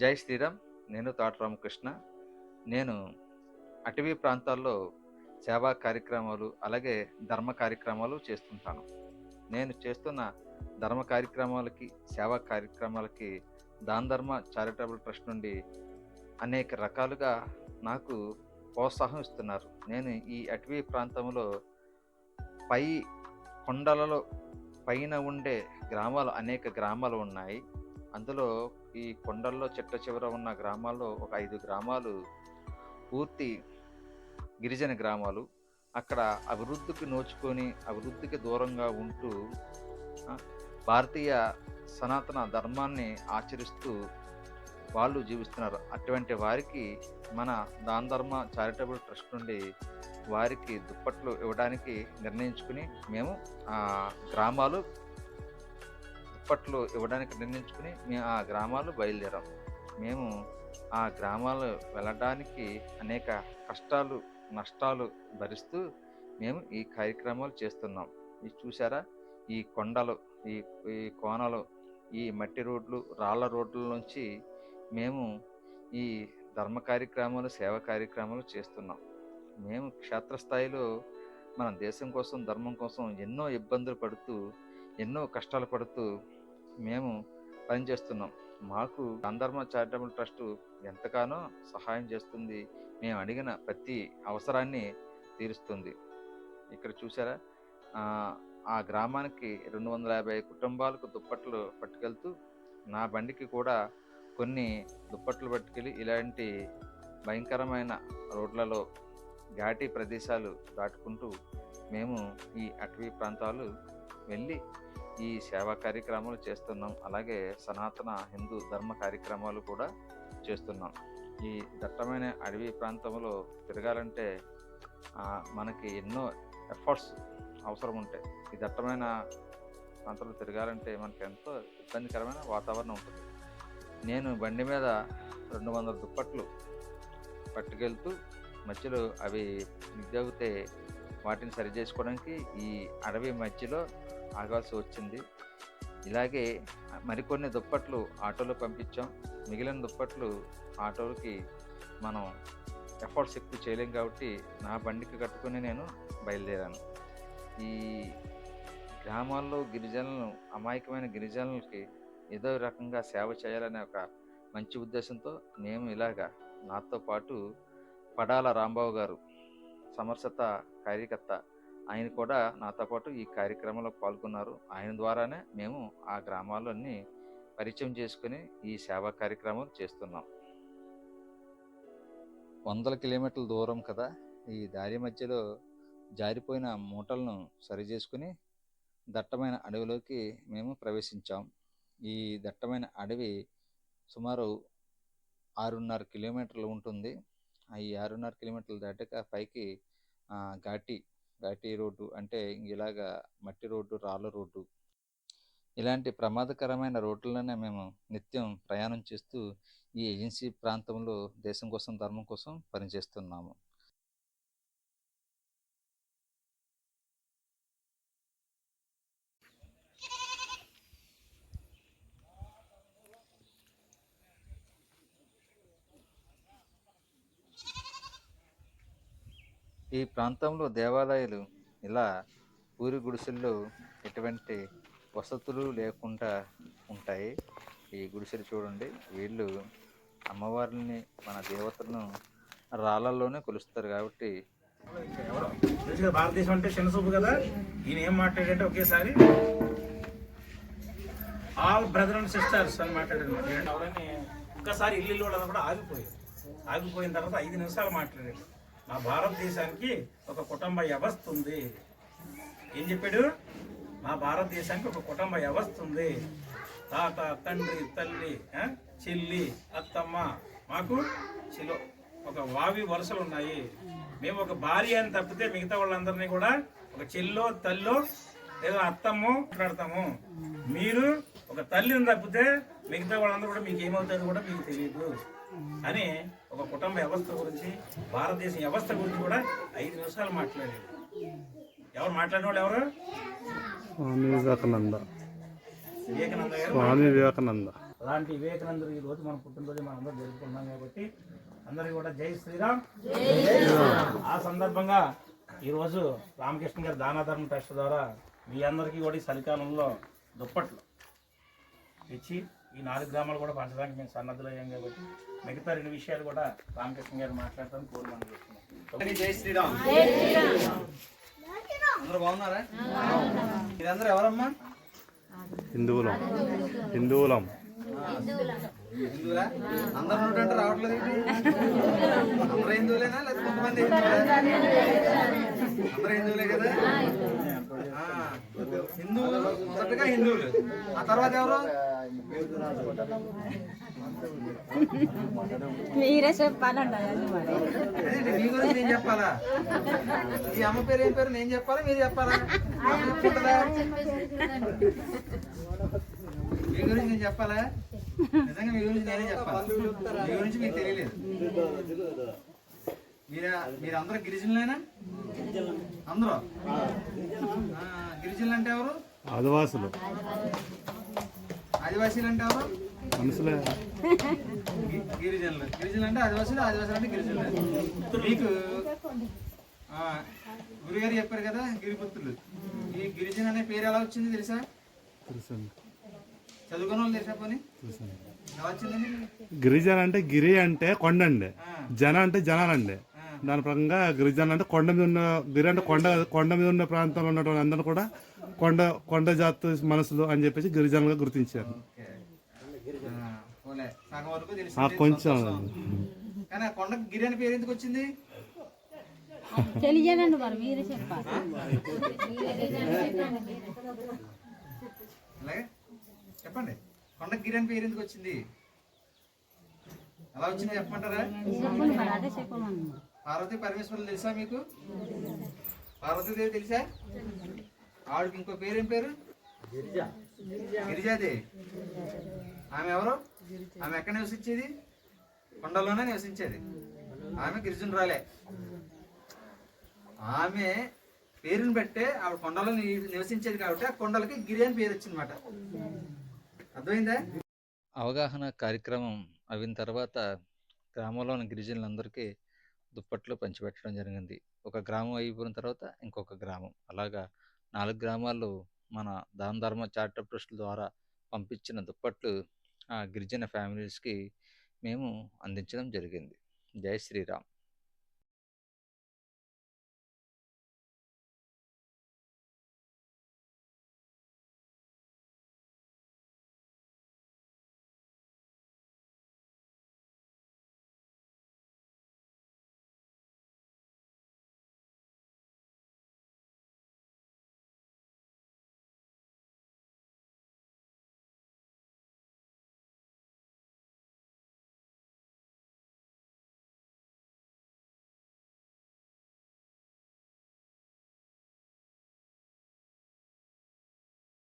జై శ్రీరామ్ నేను తాట రామకృష్ణ. నేను అటవీ ప్రాంతాల్లో సేవా కార్యక్రమాలు అలాగే ధర్మ కార్యక్రమాలు చేస్తుంటాను. నేను చేస్తున్న ధర్మ కార్యక్రమాలకి సేవా కార్యక్రమాలకి దాన్ ధర్మ చారిటబుల్ ట్రస్ట్ నుండి అనేక రకాలుగా నాకు ప్రోత్సాహం ఇస్తున్నారు. నేను ఈ అటవీ ప్రాంతంలో పై కొండలలో పైన ఉండే గ్రామాలు అనేక గ్రామాలు ఉన్నాయి. అందులో ఈ కొండల్లో చిట్ట చివర ఉన్న గ్రామాల్లో ఒక ఐదు గ్రామాలు పూర్తి గిరిజన గ్రామాలు. అక్కడ అభివృద్ధికి నోచుకొని అభివృద్ధికి దూరంగా ఉంటూ భారతీయ సనాతన ధర్మాన్ని ఆచరిస్తూ వాళ్ళు జీవిస్తున్నారు. అటువంటి వారికి మన దాన్ ధర్మ చారిటబుల్ ట్రస్ట్ నుండి వారికి దుప్పట్లు ఇవ్వడానికి నిర్ణయించుకుని మేము గ్రామాలు చప్పట్లు ఇవ్వడానికి నిర్ణయించుకుని మేము ఆ గ్రామాలు బయలుదేరాం. మేము ఆ గ్రామాలు వెళ్ళడానికి అనేక కష్టాలు నష్టాలు భరిస్తూ మేము ఈ కార్యక్రమాలు చేస్తున్నాం. ఇది చూసారా ఈ కొండలు ఈ ఈ కోనలు ఈ మట్టి రోడ్లు రాళ్ళ రోడ్ల నుంచి మేము ఈ ధర్మ కార్యక్రమాలు సేవా కార్యక్రమాలు చేస్తున్నాం. మేము క్షేత్రస్థాయిలో మన దేశం కోసం ధర్మం కోసం ఎన్నో ఇబ్బందులు పడుతూ ఎన్నో కష్టాలు పడుతూ మేము పనిచేస్తున్నాం. మాకు గంధర్మ చారిటబుల్ ట్రస్ట్ ఎంతగానో సహాయం చేస్తుంది. మేము అడిగిన ప్రతి అవసరాన్ని తీరుస్తుంది. ఇక్కడ చూసారా ఆ గ్రామానికి రెండు వందల యాభై కుటుంబాలకు దుప్పట్లు పట్టుకెళ్తూ నా బండికి కూడా కొన్ని దుప్పట్లు పట్టుకెళ్ళి ఇలాంటి భయంకరమైన రోడ్లలో ఘాటి ప్రదేశాలు దాటుకుంటూ మేము ఈ అటవీ ప్రాంతాలు వెళ్ళి ఈ సేవా కార్యక్రమాలు చేస్తున్నాం. అలాగే సనాతన హిందూ ధర్మ కార్యక్రమాలు కూడా చేస్తున్నాం. ఈ దట్టమైన అడవి ప్రాంతంలో తిరగాలంటే మనకి ఎన్నో ఎఫర్ట్స్ అవసరం ఉంటాయి. ఈ దట్టమైన ప్రాంతంలో తిరగాలంటే మనకి ఎంతో ఇబ్బందికరమైన వాతావరణం ఉంటుంది. నేను బండి మీద రెండు వందల దుప్పట్లు పట్టుకెళ్తూ మధ్యలో అవి నిగ్గవుతే వాటిని సరి చేసుకోవడానికి ఈ అడవి మధ్యలో ఆగాల్సి వచ్చింది. ఇలాగే మరికొన్ని దుప్పట్లు ఆటోలో పంపించాం. మిగిలిన దుప్పట్లు ఆటోలకి మనం ఎఫర్ట్స్ ఎక్కువ చేయలేం కాబట్టి నా బండికి కట్టుకొని నేను బయలుదేరాను. ఈ గ్రామాల్లో గిరిజనులను అమాయకమైన గిరిజనులకి ఏదో రకంగా సేవ చేయాలనే ఒక మంచి ఉద్దేశంతో మేము ఇలాగా నాతో పాటు పడాల రాంబాబు గారు సమర్సత కార్యకర్త ఆయన కూడా నాతో పాటు ఈ కార్యక్రమంలో పాల్గొన్నారు. ఆయన ద్వారానే మేము ఆ గ్రామాలన్నీ పరిచయం చేసుకుని ఈ సేవా కార్యక్రమం చేస్తున్నాం. వందల కిలోమీటర్ల దూరం కదా ఈ దారి మధ్యలో జారిపోయిన మూటలను సరిచేసుకుని దట్టమైన అడవిలోకి మేము ప్రవేశించాం. ఈ దట్టమైన అడవి సుమారు ఆరున్నర కిలోమీటర్లు ఉంటుంది. ఈ ఆరున్నర కిలోమీటర్లు దాటాక పైకి ఘాటి ఘాటి రోడ్డు అంటే ఇలాగా మట్టి రోడ్డు రాళ్ళ రోడ్డు ఇలాంటి ప్రమాదకరమైన రోడ్లలోనే మేము నిత్యం ప్రయాణం చేస్తూ ఈ ఏజెన్సీ ప్రాంతంలో దేశం కోసం ధర్మం కోసం పనిచేస్తున్నాము. ఈ ప్రాంతంలో దేవాలయాలు ఇలా ఊరి గుడిసెల్లో ఎటువంటి వసతులు లేకుండా ఉంటాయి. ఈ గుడిసెలు చూడండి. వీళ్ళు అమ్మవారిని మన దేవతలను రాళ్ళల్లోనే కొలుస్తారు కాబట్టి. భారతదేశం అంటే చిన్న చూపు కదా. ఈయన ఏం మాట్లాడంటే ఒకేసారి ఆల్ బ్రదర్ అండ్ సిస్టర్స్ అని మాట్లాడారు ఎవరైనా ఒక్కసారి ఇల్లు కూడా ఆగిపోయారు. ఆగిపోయిన తర్వాత ఐదు నిమిషాలు మాట్లాడాడు. మా భారతదేశానికి ఒక కుటుంబ వ్యవస్థ ఉంది. ఏం చెప్పాడు? మా భారతదేశానికి ఒక కుటుంబ వ్యవస్థ ఉంది. తాత తండ్రి తల్లి చెల్లి అత్తమ్మ మాకు చిలో ఒక వావి వరుసలు ఉన్నాయి. మేము ఒక భార్య అని తప్పితే మిగతా వాళ్ళందరినీ కూడా ఒక చెల్లో తల్లో లేదా అత్తమ్మో మాట్లాడతాము. మీరు ఒక తల్లిని తప్పితే మిగతా వాళ్ళందరూ కూడా మీకు ఏమవుతుందో కూడా మీకు తెలియదు. అని ఒక కుటుంబ వ్యవస్థ గురించి భారతదేశ వ్యవస్థ గురించి కూడా ఐదు నిమిషాలు మాట్లాడాడు ఎవరు మాట్లాడిన వాళ్ళు ఎవరు? స్వామి వివేకానంద. వివేకానంద స్వామి వివేకానంద. అలాంటి వివేకానందుడు ఈ రోజు మన పుట్టినరోజు మనం అందరూ జరుపుకుంటున్నాం కాబట్టి అందరికీ కూడా జై శ్రీరామ్. ఆ సందర్భంగా ఈరోజు రామకృష్ణ గారి దానాధర్మ ట్రస్ట్ ద్వారా మీ అందరికీ కూడా ఈ చలికాలంలో దుప్పట్లు ఇచ్చి ఈ నాలుగు గ్రామాలు కూడా పంచడానికి మేము సన్నద్ధులు అయ్యాం కాబట్టి మిగతా రెండు విషయాలు కూడా రామకృష్ణ గారు మాట్లాడతాను కోరి మనం చేస్తున్నాం జై శ్రీరామ్. అందరూ బాగున్నారా? మీరందరూ ఎవరమ్మా? హిందువులం. హిందువులం. హిందువులా? అందరూ నోటంటే రావట్లేదు? అందరూ హిందువులేనా? లేదా కొంతమంది హిందువులా? అందరూ హిందువులే కదా? ఆ, హిందువులు మొదటగా హిందువులు. ఆ తర్వాత ఎవరు? మీరే చెప్పాలంట అది మరి? అదేంటి, మీ గురించి నేను చెప్పాలా? ఈ అమ్మ పేరు ఏం పేరు నేను చెప్పాలా? మీరు చెప్పాలా? మీ గురించి నేను చెప్పాలా? నిజంగా మీ గురించి నేనే చెప్పాలి? మీ గురించి మీకు తెలియలేదు. మీరు మీరందరూ గిరిజనులేనా? అందరూ? ఆ, గిరిజనులు అంటే ఎవరు? ఆదివాసులు. ఆదివాసీలు అంటే ఎవరు మనుషులే. గి- గిరిజనులు. గిరిజనులు అంటే ఆదివాసులు ఆదివాసులు అంటే గిరిజనులు. మీకు గురుగారు చెప్పారు కదా గిరిపుత్రులు. ఈ గిరిజన అనే పేరు ఎలా వచ్చింది తెలుసా? చదువుకున్న వాళ్ళు తెలుసా పోనీ? ఎలా వచ్చిందండి? గిరిజన అంటే గిరి అంటే కొండ అండి ఆ, జన అంటే జనాలండి. దాని ప్రకంగా గిరిజన అంటే కొండ మీద ఉన్న గిరి అంటే కొండ కొండ మీద ఉన్న ప్రాంతంలో ఉన్నటువంటి అందరూ కూడా కొండ కొండ జాతి మనసులు అని చెప్పేసి గిరిజనులుగా గుర్తించారు. కొంచెం మరి మీరే చెప్పాలి. చెప్పండి. కొండ గిరి అని పేరు ఎందుకు వచ్చింది? ఎలా వచ్చింది చెప్పమంటారా? పార్వతీ పరమేశ్వరులు తెలుసా మీకు? పార్వతీదేవి తెలుసా? ఆవిడకి ఇంకో పేరు ఏం పేరు? గిరిజాదేవి ఆమె ఎవరు? ఆమె ఎక్కడ నివసించేది? కొండలోనే నివసించేది. ఆమె గిరిజనురాలే. ఆమె పేరుని బట్టే ఆవిడ కొండలో నివసించేది కాబట్టి ఆ కొండలకి గిరి అని పేరు వచ్చిందన్నమాట. అర్థమైందా? అవగాహన కార్యక్రమం అయిన తర్వాత గ్రామంలోని గిరిజనులందరికీ దుప్పట్లు పంచిపెట్టడం జరిగింది. ఒక గ్రామం అయిపోయిన తర్వాత ఇంకొక గ్రామం. అలాగా నాలుగు గ్రామాల్లో మన దాన ధర్మ చారిటబుల్ ట్రస్ట్ ద్వారా పంపించిన దుప్పట్లు ఆ గిరిజన ఫ్యామిలీస్కి మేము అందించడం జరిగింది. జై శ్రీరామ్.